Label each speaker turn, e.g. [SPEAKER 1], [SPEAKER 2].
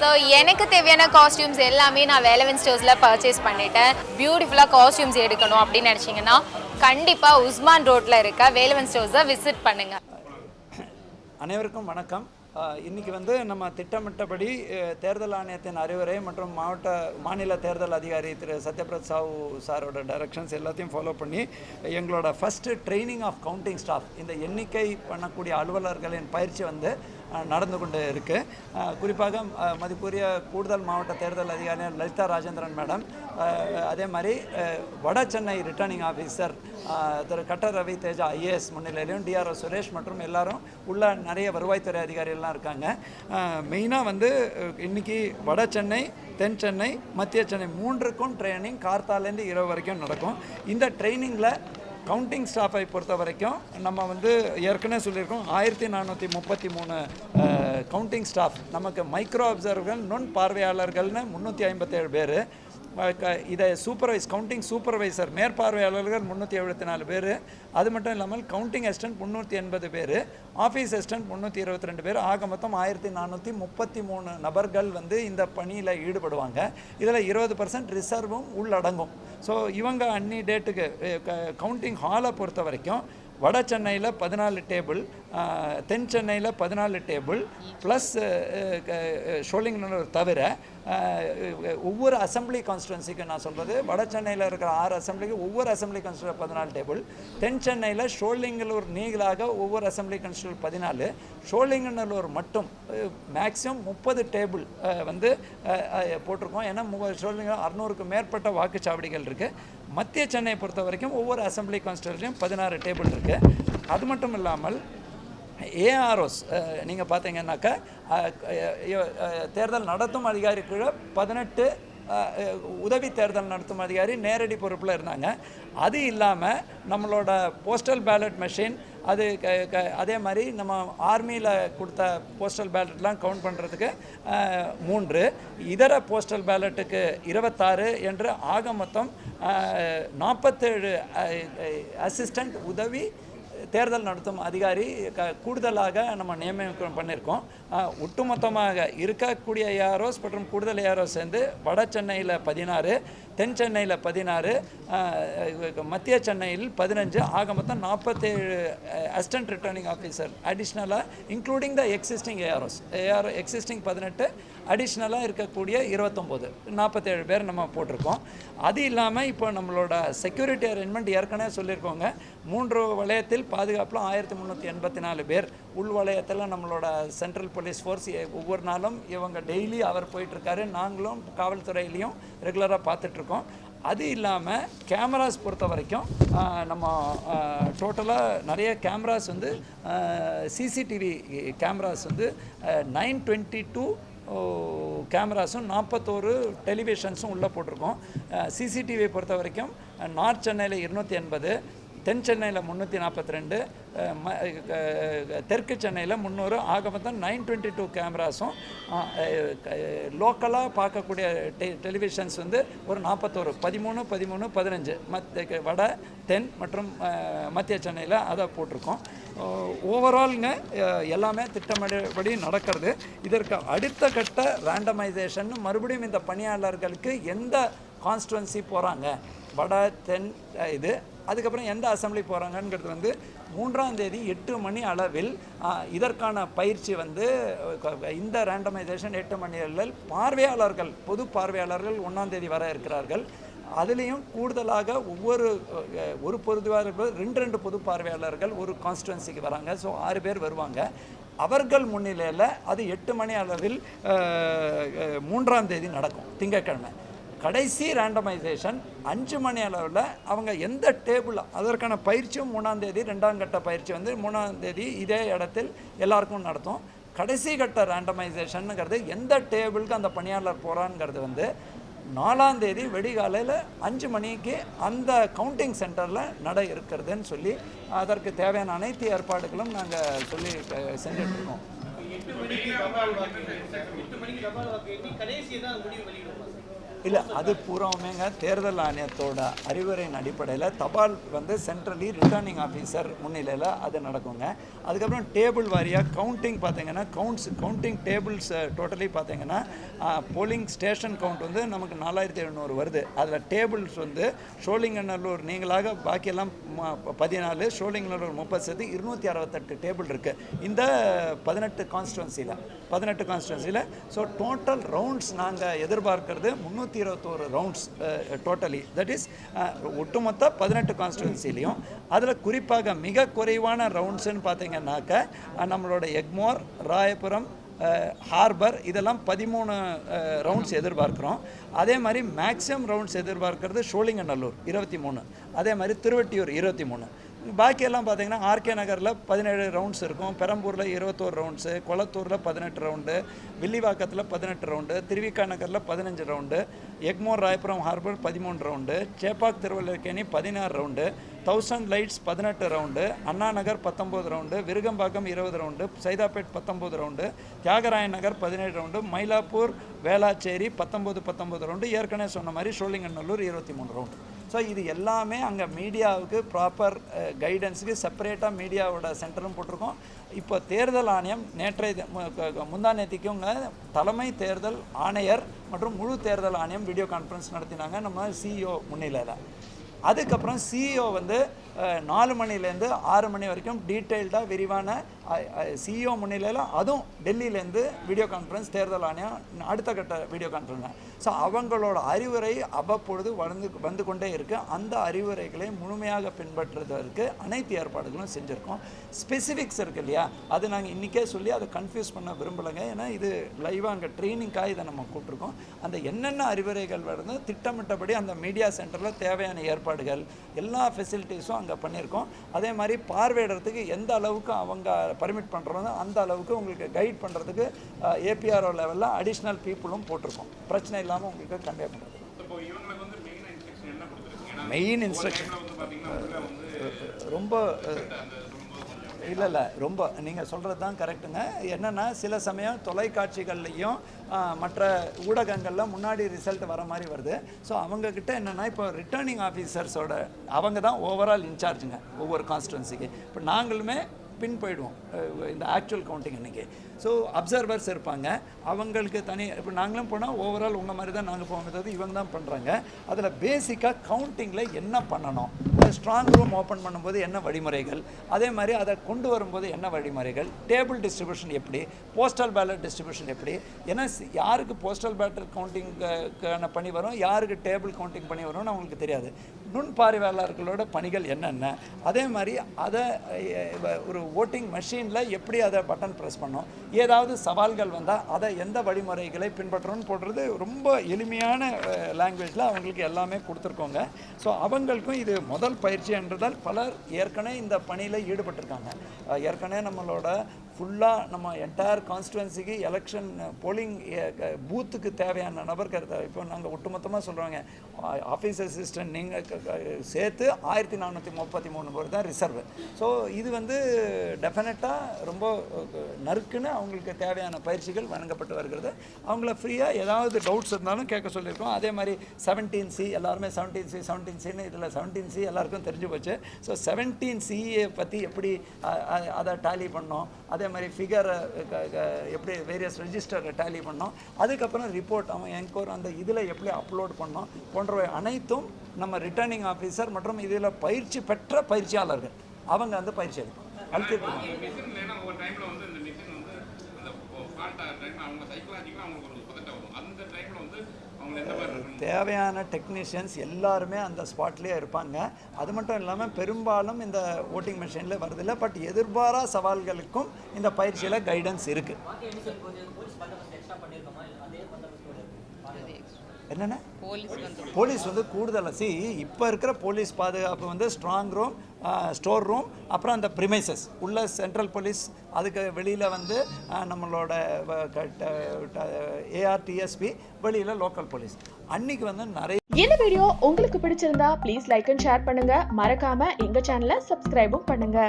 [SPEAKER 1] So எனக்கு தேவையான costumes எல்லாமே நான் வேலவன் ஸ்டோர்ஸில் பர்ச்சேஸ் பண்ணிட்டேன். பியூட்டிஃபுல்லாக காஸ்டியூம்ஸ் எடுக்கணும் அப்படின்னு நினச்சிங்கன்னா கண்டிப்பாக உஸ்மான் ரோட்டில் இருக்க வேலவன் ஸ்டோர்ஸை விசிட் பண்ணுங்கள்
[SPEAKER 2] அனைவருக்கும் வணக்கம். இன்றைக்கி வந்து நம்ம திட்டமிட்டபடி தேர்தல் ஆணையத்தின் அறிவுரை மற்றும் மாவட்ட மாநில தேர்தல் அதிகாரி திரு. சத்யபிரத் சாஹூ சாரோட டைரக்ஷன்ஸ் எல்லாத்தையும் ஃபாலோ பண்ணி எங்களோட first training of counting staff இந்த எண்ணிக்கை பண்ணக்கூடிய அலுவலர்களின் பயிற்சி வந்து நடந்து கொண்டு இருக்குது குறிப்பாக மதிப்புரிய கூடுதல் மாவட்ட தேர்தல் அதிகாரி லலிதா ராஜேந்திரன் மேடம் அதே மாதிரி வட Chennai returning officer Thiru Katta Ravi Teja IAS முன்னிலையிலும் டிஆர்ஓ சுரேஷ் மற்றும் எல்லாரும் உள்ள நிறைய வருவாய்த்துறை அதிகாரிகள்லாம் இருக்காங்க. மெயினாக வந்து இன்னைக்கு வட சென்னை தென் சென்னை மத்திய சென்னை மூன்றுக்கும் ட்ரைனிங் கார்த்தாலேருந்து இரவு வரைக்கும் நடக்கும். இந்த ட்ரைனிங்கில் கவுண்டிங் ஸ்டாஃபை பொறுத்த வரைக்கும் நம்ம வந்து ஏற்கனவே சொல்லியிருக்கோம் ஆயிரத்தி நானூற்றி முப்பத்தி மூணு கவுண்டிங் ஸ்டாஃப் நமக்கு மைக்ரோ அப்சர்வர்கள் நுண் பார்வையாளர்கள்னு முந்நூற்றி ஐம்பத்தேழு பேர். இதை சூப்பர்வைஸ் கவுண்டிங் சூப்பர்வைசர் மேற்பார்வையாளர்கள் முந்நூற்றி எழுபத்தி நாலு பேர். அது மட்டும் இல்லாமல் கவுண்டிங் அசிஸ்டன்ட் முந்நூற்றி எண்பது பேர். ஆஃபீஸ் அசிஸ்டன்ட் முந்நூற்றி இருபத்தி ரெண்டு பேர். ஆக மொத்தம் ஆயிரத்தி நானூற்றி முப்பத்தி மூணு நபர்கள் வந்து இந்த பணியில் ஈடுபடுவாங்க. இதில் இருபது பர்சன்ட் ரிசர்வும் உள்ளடங்கும். ஸோ இவங்க அன்னி டேட்டுக்கு கவுண்டிங் ஹாலை பொறுத்த வரைக்கும் வட சென்னையில் பதினாலு டேபிள் தென் சென்னையில் பதினாலு டேபிள் ப்ளஸ் ஷோலிங்கநல்லூர் தவிர ஒவ்வொரு அசம்பிளி கான்ஸ்டுவன்சிக்கு நான் சொல்கிறது வட சென்னையில் இருக்கிற ஆறு அசம்பிளிக்கு ஒவ்வொரு அசம்பிளி கான்ஸ்டுவல் பதினாலு டேபிள் தென் சென்னையில் ஷோலிங்கலூர் நீங்களாக ஒவ்வொரு அசம்பிளி கான்ஸ்டுவல் பதினாலு ஷோலிங்கநல்லூர் மட்டும் மேக்ஸிமம் முப்பது டேபிள் வந்து போட்டிருக்கோம். ஏன்னா மு அறுநூறுக்கு மேற்பட்ட வாக்குச்சாவடிகள் இருக்குது மத்திய சென்னை பொறுத்த வரைக்கும் ஒவ்வொரு அசம்பிளி கான்ஸ்டுவன்சிலையும் பதினாறு டேபிள் இருக்குது அது மட்டும் இல்லாமல் ஏஆர்ஓஸ் நீங்கள் பார்த்தீங்கன்னாக்கா தேர்தல் நடத்தும் அதிகாரி கீழே பதினெட்டு உதவி தேர்தல் நடத்தும் அதிகாரி நேரடி பொறுப்பில் இருந்தாங்க. அது இல்லாமல் நம்மளோட போஸ்டல் பேலட் மெஷின் அது க க அதே மாதிரி நம்ம ஆர்மியில் கொடுத்த போஸ்டல் பேலட்லாம் கவுண்ட் பண்ணுறதுக்கு மூன்று. இதர போஸ்டல் பேலட்டுக்கு இருபத்தாறு என்று ஆக மொத்தம் நாற்பத்தேழு அசிஸ்டண்ட் உதவி தேர்தல் நடத்தும் அதிகாரி க கூடுதலாக நம்ம நியமனம் பண்ணியிருக்கோம் ஒட்டுமொத்தமாக இருக்கக்கூடிய ஏஆர்ஓஸ் மற்றும் கூடுதல் ஏஆர்ஓஸ் சேர்ந்து வட சென்னையில் பதினாறு தென் சென்னையில் பதினாறு மத்திய சென்னையில் பதினஞ்சு ஆக மொத்தம் நாற்பத்தேழு அசிஸ்டன்ட் ரிட்டர்னிங் ஆஃபீஸர் அடிஷ்னலாக including the existing AROs AR existing பதினெட்டு அடிஷ்னலாக இருக்கக்கூடிய இருபத்தொம்போது நாற்பத்தேழு பேர் நம்ம போட்டிருக்கோம். அது இல்லாமல் இப்போ நம்மளோட செக்யூரிட்டி அரேஞ்ச்மெண்ட் ஏற்கனவே சொல்லியிருக்கோங்க. மூன்று வளையத்தில் பாதுகாப்பில் ஆயிரத்தி முந்நூற்றி எண்பத்தி நாலு பேர் உள் வளையத்தில் நம்மளோட சென்ட்ரல் போலீஸ் ஃபோர்ஸ் ஒவ்வொரு நாளும் இவங்க டெய்லி அவர் போயிட்டுருக்காரு. நாங்களும் காவல்துறையிலையும் ரெகுலராக பார்த்துட்ருக்கோம் அது இல்லாமல் கேமராஸ் பொறுத்த வரைக்கும் நம்ம டோட்டலாக நிறைய கேமராஸ் வந்து சிசிடிவி கேமராஸ் வந்து நைன் டுவெண்ட்டி டூ கேமராஸும் நாற்பத்தோரு டெலிவிஷன்ஸும் உள்ளே போட்டிருக்கோம். சிசிடிவியை பொறுத்த வரைக்கும் நார்த் சென்னையில் இருநூற்றி எண்பது தென் சென்னையில் முந்நூற்றி நாற்பத்தி ரெண்டு தெற்கு சென்னையில் முந்நூறு ஆக மொத்தம் நைன் டுவெண்ட்டி டூ கேமராஸும் லோக்கலாக பார்க்கக்கூடிய டெ டெலிவிஷன்ஸ் வந்து ஒரு நாற்பத்தோரு பதிமூணு பதிமூணு பதினஞ்சு. மத் வட தென் மற்றும் மத்திய சென்னையில் அதை போட்டிருக்கோம். ஓவரால்ங்க எல்லாமே திட்டமிடபடி நடக்கிறது. இதற்கு அடுத்த கட்ட ரேண்டமைசேஷன் மறுபடியும் இந்த பணியாளர்களுக்கு எந்த கான்ஸ்டுவன்சி போகிறாங்க வட தென் இது. அதுக்கப்புறம் எந்த அசம்பிளி போகிறாங்கங்கிறது வந்து மூன்றாம் தேதி எட்டு மணி அளவில் இதற்கான பயிற்சி வந்து இந்த ரேண்டமைசேஷன் எட்டு மணி அளவில் பார்வையாளர்கள் பொது பார்வையாளர்கள் ஒன்றாம் தேதி வர இருக்கிறார்கள். அதுலேயும் கூடுதலாக ஒவ்வொரு ஒரு பொதுவாளர்கள் ரெண்டு ரெண்டு பொது பார்வையாளர்கள் ஒரு கான்ஸ்டுவன்சிக்கு வராங்க. ஸோ ஆறு பேர் வருவாங்க. அவர்கள் முன்னிலையில் அது எட்டு மணி அளவில் மூன்றாம் தேதி நடக்கும் திங்கட்கிழமை. கடைசி ரேண்டமைசேஷன் அஞ்சு மணி அளவில் அவங்க எந்த டேபிள் அதற்கான பயிற்சியும் மூணாம் தேதி ரெண்டாம் கட்ட பயிற்சி வந்து மூணாம் தேதி இதே இடத்தில் எல்லாருக்கும் நடத்தும். கடைசி கட்ட ரேண்டமைசேஷனுங்கிறது எந்த டேபிளுக்கு அந்த பணியாளர் போகிறாங்கிறது வந்து நாலாம் தேதி வெடிகாலையில் அஞ்சு மணிக்கு அந்த கவுண்டிங் சென்டரில் நட இருக்கிறதுன்னு சொல்லி அதற்கு தேவையான அனைத்து ஏற்பாடுகளும் நாங்கள் சொல்லி அஹ், இல்லை அது பூராவுமேங்க. தேர்தல் ஆணையத்தோட அறிவுரையின் அடிப்படையில் தபால் வந்து சென்ட்ரலி ரிட்டர்னிங் ஆஃபீஸர் முன்னிலையில் அது நடக்குங்க. அதுக்கப்புறம் டேபிள் வாரியாக கவுண்டிங் பார்த்தீங்கன்னா கவுண்ட்ஸ் கவுண்டிங் டேபிள்ஸ் டோட்டலி பார்த்தீங்கன்னா போலிங் ஸ்டேஷன் கவுண்ட் வந்து நமக்கு நாலாயிரத்தி எழுநூறு வருது. அதில் டேபிள்ஸ் வந்து ஷோலிங்கநல்லூர் நீங்களாக பாக்கியெல்லாம் பதினாலு ஷோலிங்கநல்லூர் முப்பது சேர்த்து இருநூற்றி அறுபத்தெட்டு டேபிள் இருக்குது இந்த பதினெட்டு கான்ஸ்டுவன்சியில் பதினெட்டு கான்ஸ்டுவன்சியில் ஸோ டோட்டல் ரவுண்ட்ஸ் நாங்கள் எதிர்பார்க்கறது முந்நூற்றி இருபத்தோரு ரவுண்ட்ஸ் டோட்டலி தட் இஸ் ஒட்டுமொத்த பதினெட்டு கான்ஸ்டுவன்சிலையும் அதில் குறிப்பாக மிக குறைவான ரவுண்ட்ஸ்ன்னு பார்த்தீங்கன்னாக்க நம்மளோட எக்மோர் ராயபுரம் ஹார்பர் இதெல்லாம் பதிமூணு ரவுண்ட்ஸ் எதிர்பார்க்குறோம். அதே மாதிரி மேக்ஸிமம் ரவுண்ட்ஸ் எதிர்பார்க்கறது ஷோலிங்கநல்லூர் இருபத்தி மூணு. அதே மாதிரி திருவட்டியூர் இருபத்தி மூணு. பாக்கியெல்லாம் பார்த்தீங்கன்னா ஆர்கே நகரில் பதினேழு ரவுண்ட்ஸ் இருக்கும். பெரம்பூரில் இருபத்தோரு ரவுண்ட்ஸு கொளத்தூரில் பதினெட்டு ரவுண்டு வில்லிவாக்கத்தில் பதினெட்டு ரவுண்டு திருவிக்கா நகரில் பதினஞ்சு ரவுண்டு எக்மோர் ராயபுரம் ஹார்பர் பதிமூணு ரவுண்டு சேப்பாக் திருவள்ளுவர்கேணி பதினாறு ரவுண்டு தௌசண்ட் லைட்ஸ் பதினெட்டு ரவுண்டு அண்ணா நகர் பத்தொம்போது ரவுண்டு விருகம்பாக்கம் இருபது ரவுண்டு சைதாப்பேட் பத்தொம்போது ரவுண்டு தியாகராய நகர் பதினேழு ரவுண்டு மயிலாப்பூர் வேளாச்சேரி பத்தொம்போது பத்தொம்போது ரவுண்டு ஏற்கனவே சொன்ன மாதிரி சோழிங்கநல்லூர் இருபத்தி மூணு ரவுண்டு ஸோ இது எல்லாமே அங்கே மீடியாவுக்கு ப்ராப்பர் கைடன்ஸுக்கு செப்பரேட்டாக மீடியாவோட சென்டரும் போட்டிருக்கோம். இப்போ தேர்தல் ஆணையம் நேற்றைய தி- முந்தா தலைமை தேர்தல் ஆணையர் மற்றும் முழு தேர்தல் ஆணையம் வீடியோ கான்ஃபரன்ஸ் நடத்தினாங்க. நம்ம சிஇஓ முன்னிலையில். அதுக்கப்புறம் சிஇஓ வந்து நாலு மணிலேருந்து ஆறு மணி வரைக்கும் டீட்டெயில்டாக விரிவான சிஇஓ முன்னிலையில் அதுவும் டெல்லியிலேருந்து வீடியோ கான்ஃபரன்ஸ் தேர்தல் ஆணையம் அடுத்த கட்ட வீடியோ கான்ஃபரன்ஸ். ஸோ அவங்களோட அறிவுரை அவ்வப்பொழுது வளர்ந்து வந்து கொண்டே இருக்குது அந்த அறிவுரைகளை முழுமையாக பின்பற்றுவதற்கு அனைத்து ஏற்பாடுகளும் செஞ்சுருக்கோம். ஸ்பெசிஃபிக்ஸ் இருக்குது இல்லையா? அது நாங்கள் இன்றைக்கே சொல்லி அதை கன்ஃபியூஸ் பண்ண விரும்பலைங்க. ஏன்னா இது லைவாக அங்கே ட்ரைனிங்காக இதை நம்ம கூப்பிட்ருக்கோம் அந்த என்னென்ன அறிவுரைகள் வருது திட்டமிட்டபடி அந்த மீடியா சென்டரில் தேவையான ஏற்பாடுகள் எல்லா ஃபெசிலிட்டிஸும் அங்கே பண்ணியிருக்கோம். அதே மாதிரி பார்வையிடறதுக்கு எந்த அளவுக்கு அவங்க பர்மிட் பண்ணுறோமோ அந்த அளவுக்கு உங்களுக்கு கைட் பண்ணுறதுக்கு ஏபிஆர்ஓ லெவலில் அடிஷ்னல் பீப்புளும் போட்டிருக்கோம். பிரச்சனை இல்லாமல் உங்களுக்கு கன்வே பண்ணுறது
[SPEAKER 3] மெயின் இன்ஸ்ட்ரக்ஷன்
[SPEAKER 2] ரொம்ப இல்லை இல்லை ரொம்ப நீங்கள் சொல்கிறது தான் கரெக்டுங்க என்னென்னா சில சமயம் தொலைக்காட்சிகள்லையும் மற்ற ஊடகங்களில் முன்னாடி ரிசல்ட் வர மாதிரி வருது. ஸோ அவங்கக்கிட்ட என்னென்னா இப்போ ரிட்டர்னிங் ஆஃபீஸர்ஸோட அவங்க தான் ஓவரால் இன்சார்ஜுங்க ஒவ்வொரு கான்ஸ்டுவன்சிக்கு இப்போ நாங்களுமே பின் போயிடுவோம் இந்த ஆக்சுவல் கவுண்டிங் அன்றைக்கி ஸோ அப்சர்வர்ஸ் இருப்பாங்க அவங்களுக்கு தனி இப்போ நாங்களும் போனால் ஓவரால் உங்கள் மாதிரி தான் நாங்கள் போவோம் இவங்க தான் பண்ணுறாங்க அதில் பேசிக்காக கவுண்டிங்கில் என்ன பண்ணணும்? ஸ்ட்ராங் ரூம் ஓப்பன் பண்ணும்போது என்ன வழிமுறைகள்? அதே மாதிரி அதை கொண்டு வரும்போது என்ன வழிமுறைகள்? டேபிள் டிஸ்ட்ரிபியூஷன் எப்படி? போஸ்டல் பேலட் டிஸ்ட்ரிபியூஷன் எப்படி? ஏன்னா யாருக்கு போஸ்டல் பேலட் கவுண்டிங்கான பணி வரும்? யாருக்கு டேபிள் கவுண்டிங் பணி வரும்னு அவங்களுக்கு தெரியாது. நுண்பார்வையாளர்களோட பணிகள் என்னென்ன? அதே மாதிரி அதை ஒரு ஓட்டிங் மெஷினில் எப்படி அதை பட்டன் ப்ரெஸ் பண்ணோம்? ஏதாவது சவால்கள் வந்தால் அதை எந்த வழிமுறைகளை பின்பற்றணும்னு போடுறது ரொம்ப எளிமையான லாங்குவேஜில் அவங்களுக்கு எல்லாமே கொடுத்துருக்கோங்க. ஸோ அவங்களுக்கும் இது முதல் பயிற்சி என்றதால் பலர் ஏற்கனவே இந்த பணியில் ஈடுபட்டிருக்காங்க. ஏற்கனவே நம்மளோட ஃபுல்லாக நம்ம என்டையர் கான்ஸ்டுவன்சிக்கு எலெக்ஷன் போலிங் பூத்துக்கு தேவையான நபர் கருத்து இப்போ நாங்கள் ஒட்டுமொத்தமாக சொல்கிறோங்க ஆஃபீஸ் அசிஸ்டன்ட் நீங்கள் சேர்த்து ஆயிரத்தி நானூற்றி முப்பத்தி மூணு பேர் தான் ரிசர்வ் ஸோ இது வந்து டெஃபினட்டாக ரொம்ப நறுக்குன்னு அவங்களுக்கு தேவையான பயிற்சிகள் வழங்கப்பட்டு வருகிறது. அவங்கள ஃப்ரீயாக ஏதாவது டவுட்ஸ் இருந்தாலும் கேட்க சொல்லியிருக்கோம். அதே மாதிரி செவன்டீன் சி எல்லாருமே செவன்டீன் சி செவன்டீன் சின்னு இதில் செவன்டீன் சி எல்லாருக்கும் தெரிஞ்சு போச்சு. ஸோ செவன்டீன் சிஏ பற்றி எப்படி அதை டேலி பண்ணோம். அதே மாதிரி ஃபிகரை எப்படி வேரியஸ் ரெஜிஸ்டரை டேலி பண்ணோம். அதுக்கப்புறம் ரிப்போர்ட் அவன் என்கோர் அந்த இதில் எப்படி அப்லோட் பண்ணோம் போன்றவை அனைத்தும் நம்ம ரிட்டர்னிங் ஆஃபீஸர் மற்றும் இதில் பயிற்சி பெற்ற பயிற்சியாளர்கள். அவங்க வந்து பயிற்சி அளிப்பாங்க அளித்துட்டு தேவையான டெக்னீஷியன்ஸ் எல்லாருமே அந்த ஸ்பாட்லேயே இருப்பாங்க. அது மட்டும் இல்லாமல் பெரும்பாலும் இந்த ஓட்டிங் மிஷினில் வருதில்லை பட் எதிர்பாரா சவால்களுக்கும் இந்த பயிற்சியில் கைடன்ஸ் இருக்குது என்னென்ன? போலீஸ் வந்து. கூடுதல் சி இப்போ இருக்கிற போலீஸ் பாதுகாப்பு வந்து ஸ்ட்ராங் ரூம் ஸ்டோர் ரூம் அப்புறம் அந்த ப்ரிமைசஸ் உள்ள சென்ட்ரல் போலீஸ் அதுக்கு வெளியில் வந்து நம்மளோட ஏஆர்டிஎஸ்பி வெளியில் லோக்கல் போலீஸ் அன்னைக்கு வந்து நிறைய
[SPEAKER 4] இந்த வீடியோ உங்களுக்கு பிடிச்சிருந்தா ப்ளீஸ் லைக் அண்ட் ஷேர் பண்ணுங்க. மறக்காம எங்க சேனலை சப்ஸ்கிரைபும் பண்ணுங்க.